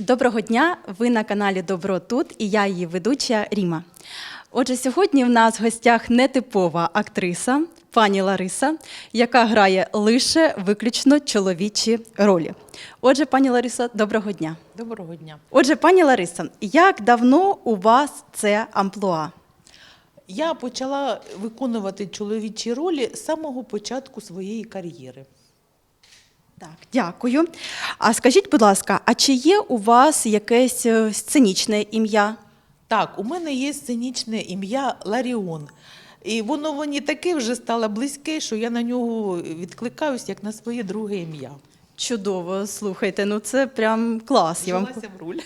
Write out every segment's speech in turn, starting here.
Доброго дня! Ви на каналі Добро тут і я її ведуча Ріма. Отже, сьогодні в нас в гостях нетипова актриса пані Лариса, яка грає лише виключно чоловічі ролі. Отже, пані Лариса, доброго дня. Доброго дня. Отже, пані Лариса, як давно у вас це амплуа? Я почала виконувати чоловічі ролі з самого початку своєї кар'єри. Так, дякую. А скажіть, будь ласка, а чи є у вас якесь е, сценічне ім'я? Так, у мене є сценічне ім'я Ларіон. І воно мені таке вже стало близьке, що я на нього відкликаюсь як на своє друге ім'я. Чудово, слухайте, ну це прям клас. Я вам в роль.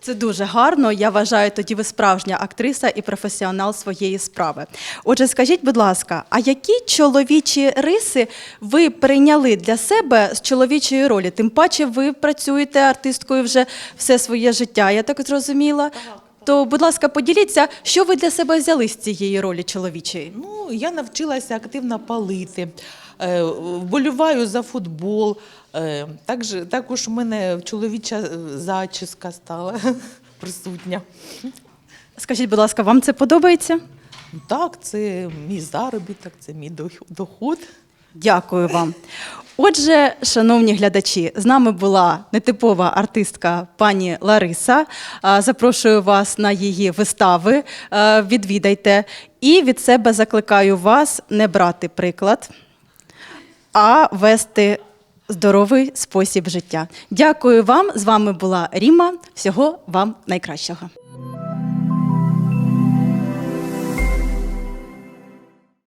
Це дуже гарно. Я вважаю, тоді ви справжня актриса і професіонал своєї справи. Отже, скажіть, будь ласка, а які чоловічі риси ви прийняли для себе з чоловічої ролі? Тим паче, ви працюєте артисткою вже все своє життя, я так зрозуміла. То, будь ласка, поділіться, що ви для себе взяли з цієї ролі чоловічої? Ну, я навчилася активно палити, е, вболіваю за футбол. Е, Також, також у мене чоловіча е, зачіска стала присутня. Скажіть, будь ласка, вам це подобається? Так, це мій заробіток, це мій доход. Дякую вам. Отже, шановні глядачі, з нами була нетипова артистка пані Лариса. Запрошую вас на її вистави. Е, Відвідайте. І від себе закликаю вас не брати приклад, а вести здоровий спосіб життя. Дякую вам. З вами була Ріма. Всього вам найкращого.